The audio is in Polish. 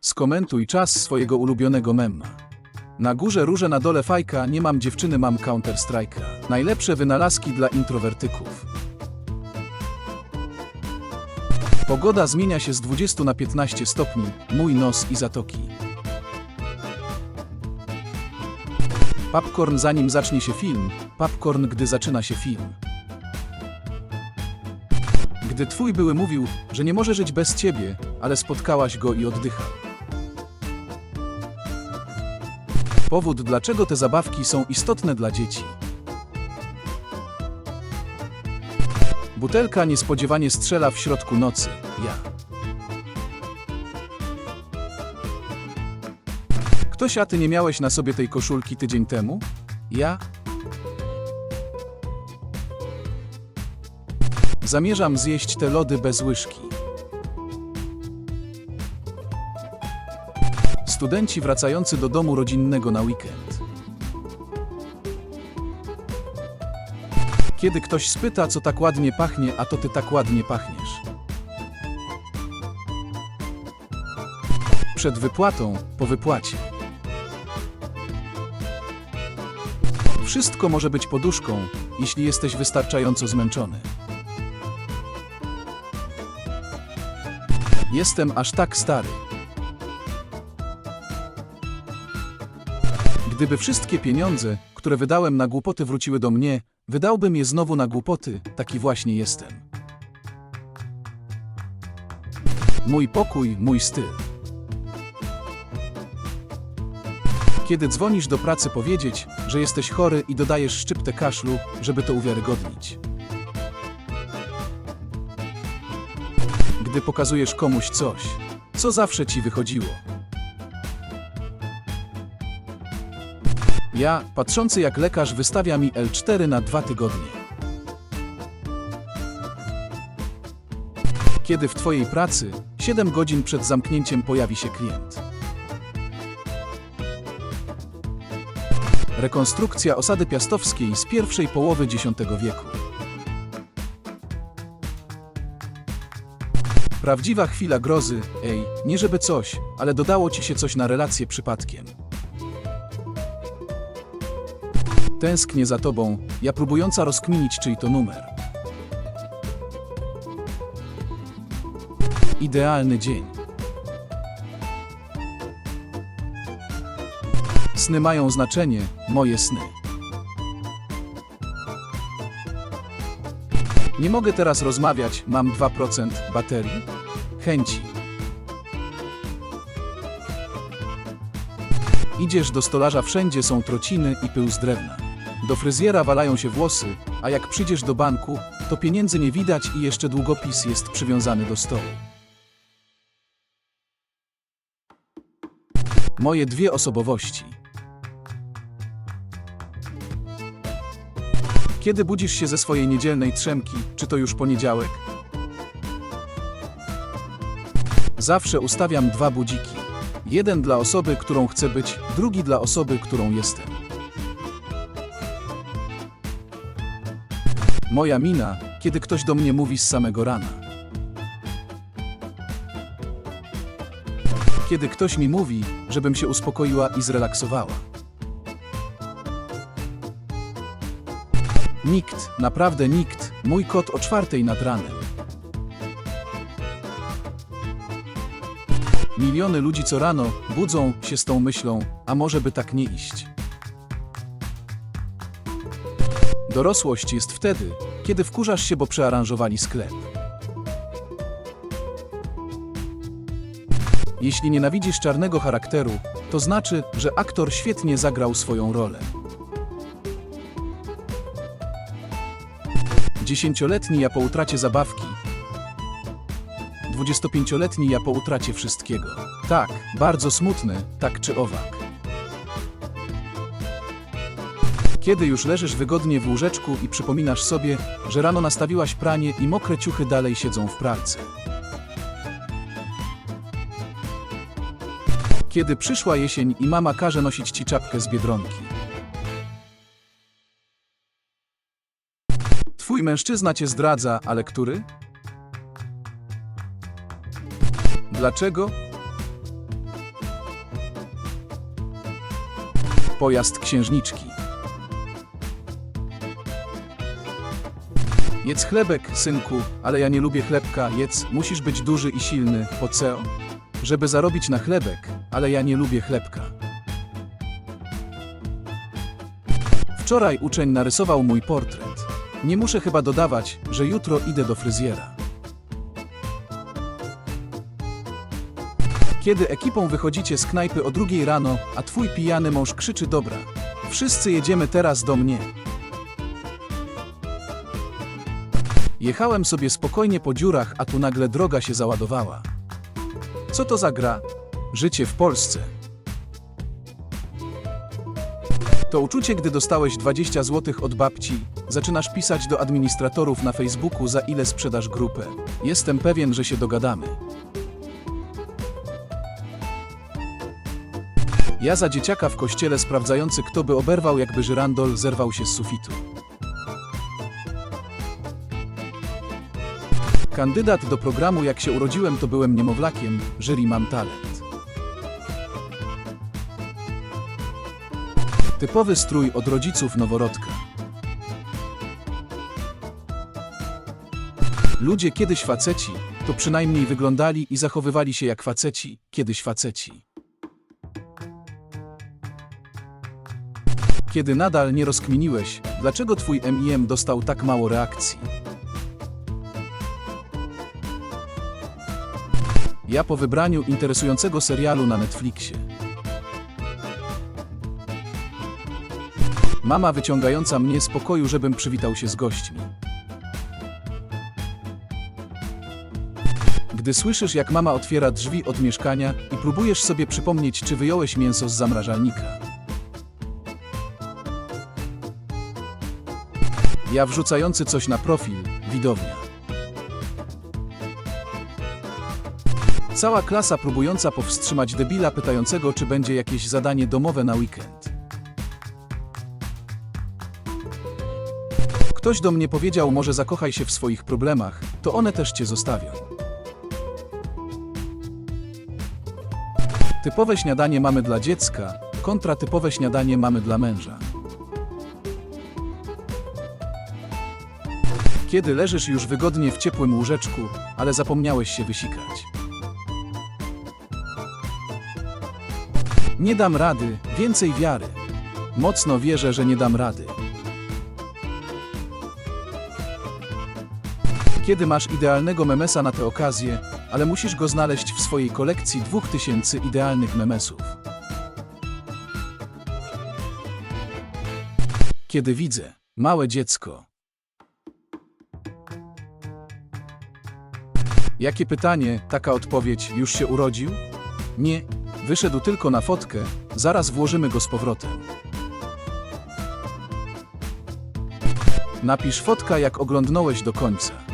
Skomentuj czas swojego ulubionego mema. Na górze róże, na dole fajka, nie mam dziewczyny, mam Counter Strike'a. Najlepsze wynalazki dla introwertyków. Pogoda zmienia się z 20 na 15 stopni, mój nos i zatoki. Popcorn zanim zacznie się film, popcorn gdy zaczyna się film. Gdy twój były mówił, że nie może żyć bez ciebie, ale spotkałaś go i oddycha. Powód, dlaczego te zabawki są istotne dla dzieci. Butelka niespodziewanie strzela w środku nocy. Ja. Ktoś, a ty nie miałeś na sobie tej koszulki tydzień temu? Ja? Zamierzam zjeść te lody bez łyżki. Studenci wracający do domu rodzinnego na weekend. Kiedy ktoś spyta, co tak ładnie pachnie, a to ty tak ładnie pachniesz. Przed wypłatą, po wypłacie. Wszystko może być poduszką, jeśli jesteś wystarczająco zmęczony. Jestem aż tak stary. Gdyby wszystkie pieniądze, które wydałem na głupoty wróciły do mnie, wydałbym je znowu na głupoty, taki właśnie jestem. Mój pokój, mój styl. Kiedy dzwonisz do pracy powiedzieć, że jesteś chory i dodajesz szczyptę kaszlu, żeby to uwiarygodnić. Gdy pokazujesz komuś coś, co zawsze ci wychodziło. Ja, patrzący jak lekarz wystawia mi L4 na dwa tygodnie. Kiedy w Twojej pracy 7 godzin przed zamknięciem pojawi się klient. Rekonstrukcja osady piastowskiej z pierwszej połowy X wieku. Prawdziwa chwila grozy, ej, nie żeby coś, ale dodało ci się coś na relację przypadkiem. Tęsknię za tobą, ja próbująca rozkminić czyj to numer. Idealny dzień. Sny mają znaczenie, moje sny. Nie mogę teraz rozmawiać, mam 2% baterii. Chęci. Idziesz do stolarza, wszędzie są trociny i pył z drewna. Do fryzjera walają się włosy, a jak przyjdziesz do banku, to pieniędzy nie widać i jeszcze długopis jest przywiązany do stołu. Moje dwie osobowości. Kiedy budzisz się ze swojej niedzielnej trzemki, czy to już poniedziałek? Zawsze ustawiam dwa budziki. Jeden dla osoby, którą chcę być, drugi dla osoby, którą jestem. Moja mina, kiedy ktoś do mnie mówi z samego rana. Kiedy ktoś mi mówi, żebym się uspokoiła i zrelaksowała. Nikt, naprawdę nikt, mój kot o czwartej nad ranem. Miliony ludzi co rano budzą się z tą myślą, a może by tak nie iść. Dorosłość jest wtedy, kiedy wkurzasz się, bo przearanżowali sklep. Jeśli nienawidzisz czarnego charakteru, to znaczy, że aktor świetnie zagrał swoją rolę. Dziesięcioletni ja po utracie zabawki. 25-letni ja po utracie wszystkiego. Tak, bardzo smutny, tak czy owak. Kiedy już leżysz wygodnie w łóżeczku i przypominasz sobie, że rano nastawiłaś pranie i mokre ciuchy dalej siedzą w pralce. Kiedy przyszła jesień i mama każe nosić ci czapkę z biedronki. Twój mężczyzna cię zdradza, ale który? Dlaczego? Pojazd księżniczki. Jedz chlebek, synku, ale ja nie lubię chlebka, jedz, musisz być duży i silny, po co? Żeby zarobić na chlebek, ale ja nie lubię chlebka. Wczoraj uczeń narysował mój portret. Nie muszę chyba dodawać, że jutro idę do fryzjera. Kiedy ekipą wychodzicie z knajpy o drugiej rano, a twój pijany mąż krzyczy dobra. Wszyscy jedziemy teraz do mnie. Jechałem sobie spokojnie po dziurach, a tu nagle droga się załadowała. Co to za gra? Życie w Polsce. To uczucie, gdy dostałeś 20 zł od babci, zaczynasz pisać do administratorów na Facebooku, za ile sprzedasz grupę. Jestem pewien, że się dogadamy. Ja za dzieciaka w kościele sprawdzający, kto by oberwał, jakby żyrandol zerwał się z sufitu. Kandydat do programu Jak się urodziłem, to byłem niemowlakiem, jury mam talent. Typowy strój od rodziców noworodka. Ludzie kiedyś faceci, to przynajmniej wyglądali i zachowywali się jak faceci, kiedyś faceci. Kiedy nadal nie rozkminiłeś, dlaczego twój MIM dostał tak mało reakcji. Ja po wybraniu interesującego serialu na Netflixie. Mama wyciągająca mnie z pokoju, żebym przywitał się z gośćmi. Gdy słyszysz, jak mama otwiera drzwi od mieszkania i próbujesz sobie przypomnieć, czy wyjąłeś mięso z zamrażalnika. Ja wrzucający coś na profil, widownia. Cała klasa próbująca powstrzymać debila pytającego, czy będzie jakieś zadanie domowe na weekend. Ktoś do mnie powiedział, może zakochaj się w swoich problemach, to one też cię zostawią. Typowe śniadanie mamy dla dziecka, kontra typowe śniadanie mamy dla męża. Kiedy leżysz już wygodnie w ciepłym łóżeczku, ale zapomniałeś się wysikać. Nie dam rady, więcej wiary. Mocno wierzę, że nie dam rady. Kiedy masz idealnego memesa na tę okazję, ale musisz go znaleźć w swojej kolekcji 2000 idealnych memesów. Kiedy widzę małe dziecko. Jakie pytanie, taka odpowiedź, już się urodził? Nie, wyszedł tylko na fotkę, zaraz włożymy go z powrotem. Napisz fotka, jak oglądnąłeś do końca.